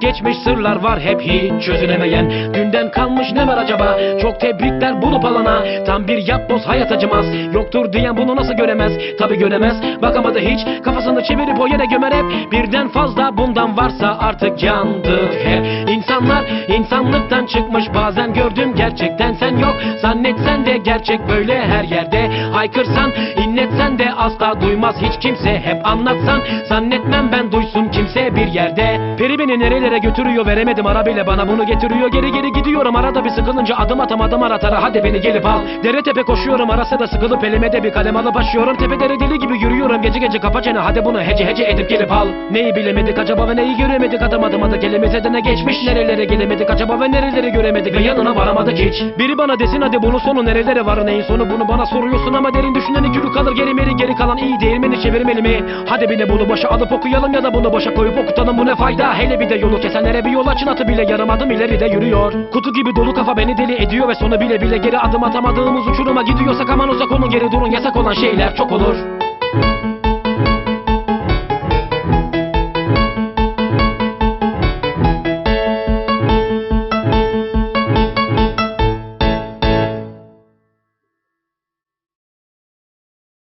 geçmiş sırlar var hep hiç çözülemeyen. Dünden kalmış ne var acaba? Çok tebrikler bulup alana Tam bir yapboz hayat acımaz. Yoktur diyen bunu nasıl göremez? Tabi göremez. Bakamadı hiç. Kafasını çevirip o yere gömer hep. Birden fazla bundan varsa artık yandık hep. İnsanlar insanlıktan çıkmış. Bazen gördüm gerçekten Zannetsen de gerçek böyle her yerde. Haykırsan inletsen de asla duymaz hiç kimse. Hep anlatsan zannetmem ben duysun kimse bir yerde. Peri beni nerelere götürüyor veremedim. Ara bile bana bunu getiriyor. Geri geri gidiyorum. Arada bir sıkılınca adım atamadım aratara. Hadi beni gelip al. Dere tepe koşuyorum. Arasa da sıkılıp elime de bir kalem alıp başlıyorum. Tepelere deli gibi yürüyorum. Gece gece kapa çene. Hadi bunu hece hece edip gelip al. Neyi bilemedik acaba ve neyi göremedik? Adım adım adı kelimize de ne geçmiş. Nerelere gelemedik acaba ve nereleri göremedik? Ve yanına varamadık hiç. Biri bana desin hadi bunun sonu nerelere var neyin sonu? Bunu bana soruyorsun ama derin düşünen iki kalır geri meri geri kalan iyi değil mi? Çevirmeli mi? Hadi bir de bunu boşa alıp okuyalım ya da bunu boşa koyup okutalım. Bu ne fayda? Hele bir de yolu kesenlere bir yol açın. Atı bile yarım adım ileride yürüyor. Kutu gibi dolu kafa beni deli ediyor ve sonu bile bile geri adım atamadığımız uçuruma gidiyorsak aman uzak olun geri durun. Yasak olan şeyler çok olur